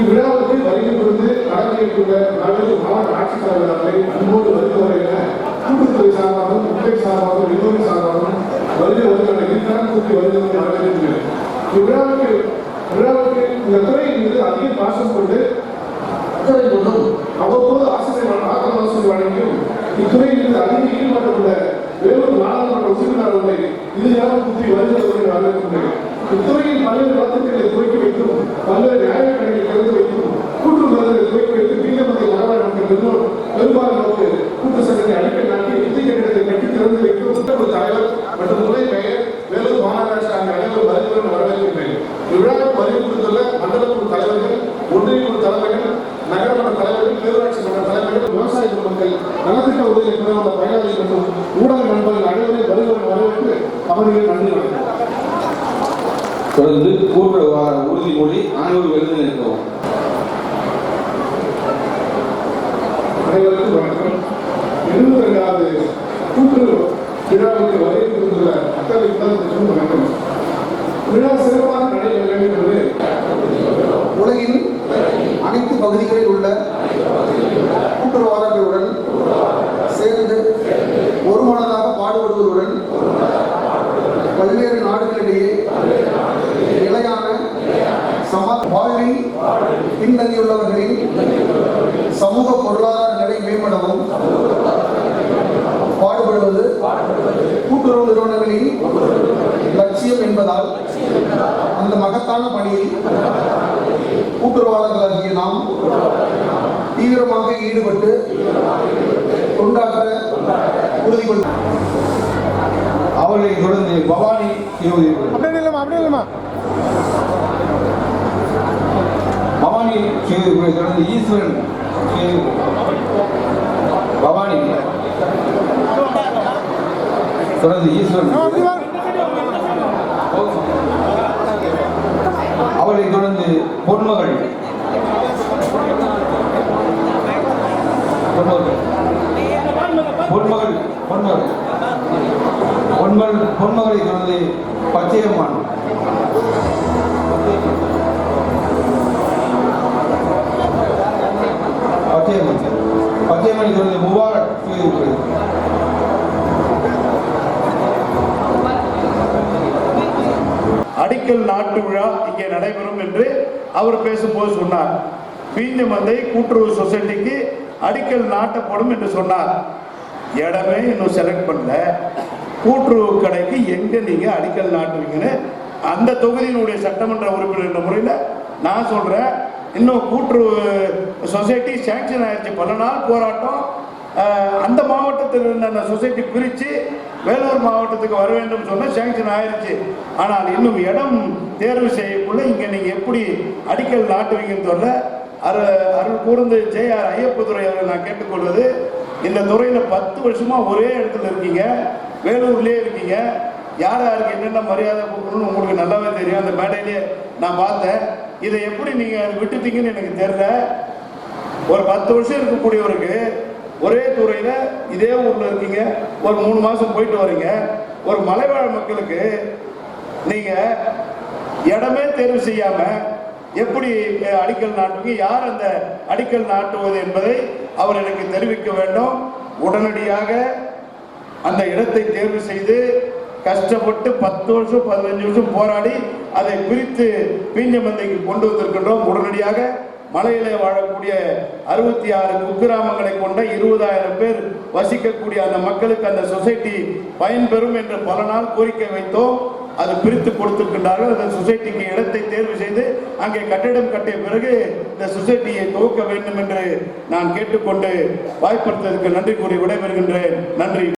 இவ்விழாவுக்கு வருகை புரிந்து கடமையேற்றுள்ள நாடு மாவட்ட ஆட்சித்தலைவர் அவர்களை அன்போடு வருகிறவர் என கூட்டுத்துறை சார்பாகவும் முட்டை சார்பாகவும் எல்லோரும் சார்பாகவும் வருகை வருகிற இருக்கிறார் கூட்டி வருகிறது வரவேற்கிறேன் இவ்விழாவுக்கு விழாவுக்கு இந்த துறை மீது அதிக பாசம் கொண்டு அக்கறை கொண்டும் அவ்வப்போது ஆசிரியர் ஆக்கம் ஆசிரியர் வழங்கியும் இத்துறையில் இருந்து அதிக ஈடுபாடு வேலூர் நாடாளுமன்ற உறுப்பினர்களை இது யாரும் கூட்டி வருகிறவர்களை வரவேற்கின்றேன். இத்துறையின் பல்வேறு வழக்குகளை துவக்கி வைத்தும் பல்வேறு நியாயக்கடைகளை திறந்து வைத்தும் கூட்டு சங்கத்தை அடிக்கல் நாட்டி இந்திய கட்டிடத்தை கட்டி திறந்து வைத்து உத்தரவு தலைவர் மற்றும் துணை பெயர் வேலூர் மாநகராட்சி ஆகிய அனைவரும் வருகிறவர்கள் வரவேற்கின்றேன் இவ்விழாவுக்கு வருகை கொடுத்துள்ள தலைவர்கள் ஒன்றிய தலைவர்கள் நகரமன்ற தலைவர்கள் பேரூராட்சி மன்ற தலைவர்கள் விவசாய குழுக்கள் நலத்திட்ட உதவி வந்த பயனாளிகள் மற்றும் ஊடக நண்பர்கள் அனைவரையும் வருகிறவர்கள் வரவேற்று அவர்களுக்கு நன்றி வணக்கம் தொடர்ந்து கூட்ட வா- உறுதிமொழி அனைவரும் எழுந்து நிற்கவும் அனைவருக்கும் வணக்கம். எழுபத்தி ரெண்டாவது கூட்டுறவு விழாவுக்கு வருகை அத்தனை வணக்கம். விழா சிறப்பாக நடைபெற வேண்டும் என்று உலகின் அனைத்து பகுதிகளில் உள்ள கூட்டுறவாளர்களுடன் சேர்ந்து ஒருமனதாக பாடுபடுவதுடன் பின்தங்கியுள்ளவர்களின் சமூக பொருளாதார நிலை மேம்படவும் பாடுபடுவது கூட்டுறவு நிறுவனங்களின் லட்சியம் என்பதால் அந்த மகத்தான பணியில் கூட்டுறவாளர்களாகிய நாம் தீவிரமாக ஈடுபட்டு கொண்டாற்ற உறுதி கொள் அவர்களை தொடர்ந்து பவானி அப்படியே இல்லைம்மா அப்படியே இல்லைம்மா பவானி செய்வதை தொடர்ந்து ஈஸ்வரன் செய்து பவானி. தொடர்ந்து ஈஸ்வரன். அவரை தொடர்ந்து பொன்மகள். பொன்மகள். பொன்மகள் பொன்மகள். பொன்மகளை தொடர்ந்து பச்சையம்மான். பச்சையம்மனை முபாரக் அடிக்கல் நாட்டு விழா இங்கே நடைபெறும் என்று அவர் பேசும்போது சொன்னார். பீஞ்ச மந்தை கூட்டுறவு சொசைட்டிக்கு அடிக்கல் நாட்டப்படும் என்று சொன்னார். இடமே இன்னும் செலக்ட் பண்ணல. கூட்டுறவு கடைக்கு எங்க நீங்க அடிக்கல் நாட்டுவீங்கன்னு அந்த தொகுதியினுடைய சட்டமன்ற உறுப்பினர் என்ற முறையில் நான் சொல்றேன். இன்னும் கூட்டுறவு சொசைட்டி சேங்ஷன் ஆயிடுச்சு பல நாள் போராட்டம். அந்த மாவட்டத்தில் இருந்த அந்த சொசைட்டி பிரித்து வேலூர் மாவட்டத்துக்கு வர வேண்டும் சொன்ன சேங்ஷன் ஆயிடுச்சு ஆனால் இன்னும் இடம் தேர்வு செய்யக்குள்ள இங்கே நீங்கள் எப்படி அடிக்கல் நாட்டுவீங்கன்னு சொல்ல அரு அருள் கூர்ந்து ஜேஆர் ஐயப்பதுரை அவர்கள் நான் கேட்டுக்கொள்வது இந்த துறையில் பத்து வருஷமாக ஒரே இடத்துல இருக்கீங்க வேலூர்லேயே இருக்கீங்க. யார் யாருக்கு என்னென்ன மரியாதை கொடுக்கணும்னு உங்களுக்கு நல்லாவே தெரியும். அந்த மேடையிலேயே நான் பார்த்தேன். இதை எப்படி நீங்கள் விட்டுட்டீங்கன்னு எனக்கு தெரியல. ஒரு பத்து வருஷம் இருக்கக்கூடியவருக்கு ஒரே துறையில் இதே ஊரில் இருக்கீங்க. ஒரு மூணு மாதம் போயிட்டு வரீங்க. ஒரு மலைவாழ் மக்களுக்கு நீங்கள் இடமே தேர்வு செய்யாமல் எப்படி அடிக்கல் நாட்டுக்கு யார் அந்த அடிக்கல் நாட்டுவது என்பதை அவர் எனக்கு தெரிவிக்க வேண்டும். உடனடியாக அந்த இடத்தை தேர்வு செய்து கஷ்டப்பட்டு பத்து வருஷம் பதினஞ்சு வருஷம் போராடி அதை பிரித்து பீஞ்சமந்தைக்கு கொண்டு வந்திருக்கின்றோம். உடனடியாக மலையிலே வாழக்கூடிய அறுபத்தி ஆறு குக்கிராமங்களை கொண்ட இருபதாயிரம் பேர் வசிக்கக்கூடிய அந்த மக்களுக்கு அந்த சொசைட்டி பயன்பெறும் என்று பல நாள் கோரிக்கை வைத்தோம். அது பிரித்து கொடுத்திருக்கின்றார்கள். அந்த சொசைட்டிக்கு இடத்தை தேர்வு செய்து அங்கே கட்டிடம் கட்டிய பிறகு இந்த சொசைட்டியை துவக்க வேண்டும் என்று நான் கேட்டுக்கொண்டு வாய்ப்படுத்ததற்கு நன்றி கூறி விடைபெறுகின்றேன். நன்றி.